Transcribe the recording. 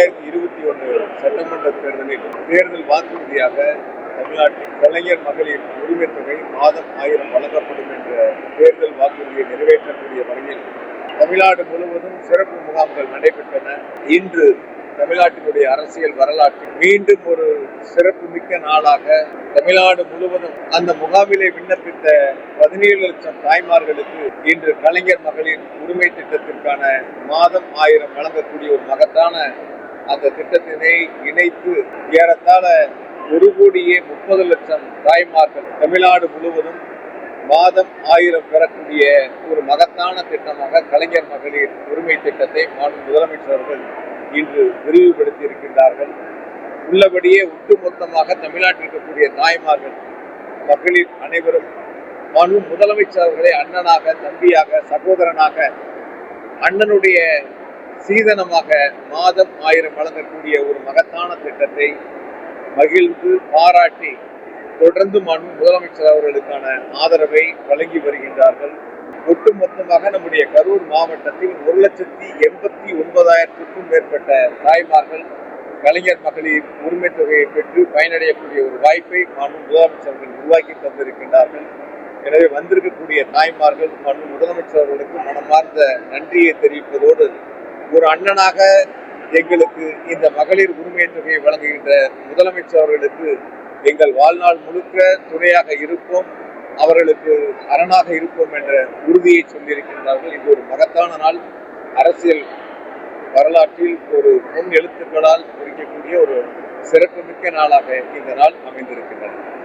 ரெண்டாயிரத்தி இருபத்தி ஒன்று சட்டமன்ற தேர்தலில் தேர்தல் வாக்குறுதியாக தமிழ்நாட்டில் கலைஞர் மகளிர் உரிமை தொகை மாதம் ஆயிரம் வழங்கப்படும் என்ற தேர்தல் வாக்குறுதியை நிறைவேற்றக்கூடிய வகையில் தமிழ்நாடு முழுவதும் சிறப்பு முகாம்கள் நடைபெற்றன. இன்று தமிழ்நாட்டினுடைய அரசியல் வரலாற்றில் மீண்டும் ஒரு சிறப்பு மிக்க நாளாக தமிழ்நாடு முழுவதும் அந்த முகாமிலே விண்ணப்பித்த பதினேழு லட்சம் தாய்மார்களுக்கு இன்று கலைஞர் மகளிர் உரிமை திட்டத்திற்கான மாதம் ஆயிரம் வழங்கக்கூடிய ஒரு மகத்தான அந்த திட்டத்தினை இணைத்து ஏறத்தாழ ஒரு கோடியே முப்பது லட்சம் தாய்மார்கள் தமிழ்நாடு முழுவதும் மாதம் ஆயிரம் பெறக்கூடிய ஒரு மகத்தான திட்டமாக கலைஞர் மகளிர் உரிமை திட்டத்தை மாநில முதலமைச்சர் அவர்கள் இன்று விரிவுபடுத்தி இருக்கின்றார்கள். உள்ளபடியே ஒட்டுமொத்தமாக தமிழ்நாட்டில் இருக்கக்கூடிய தாய்மார்கள் மகளிர் அனைவரும் மனு முதலமைச்சர் அவர்களை அண்ணனாக தம்பியாக சகோதரனாக அண்ணனுடைய சீதனமாக மாதம் ஆயிரம் வழங்கக்கூடிய ஒரு மகத்தான திட்டத்தை மகிழ்ந்து பாராட்டி தொடர்ந்து மனு முதலமைச்சர் அவர்களுக்கான ஆதரவை வழங்கி வருகின்றார்கள். ஒட்டுமொத்தமாக நம்முடைய கரூர் மாவட்டத்தில் ஒரு லட்சத்தி எண்பத்தி ஒன்பதாயிரத்துக்கும் மேற்பட்ட தாய்மார்கள் கலைஞர் மகளிர் உரிமை தொகையை பெற்று பயனடையக்கூடிய ஒரு வாய்ப்பை மாண்பு முதலமைச்சர்கள் உருவாக்கி தந்திருக்கின்றார்கள். எனவே வந்திருக்கக்கூடிய தாய்மார்கள் மற்றும் முதலமைச்சர் அவர்களுக்கு மனமார்ந்த நன்றியை தெரிவிப்பதோடு ஒரு அண்ணனாக எங்களுக்கு இந்த மகளிர் உரிமை தொகையை வழங்குகின்ற முதலமைச்சர் அவர்களுக்கு எங்கள் வாழ்நாள் முழுக்க துணையாக இருப்போம் அவர்களுக்கு அரணாக இருப்போம் என்ற உறுதியை சொல்லியிருக்கின்றார்கள். இது ஒரு மகத்தான நாள். அரசியல் வரலாற்றில் ஒரு பொன் எழுத்துக்களால் குறிக்கக்கூடிய ஒரு சிறப்புமிக்க நாளாக இந்த நாள் அமைந்திருக்கின்றது.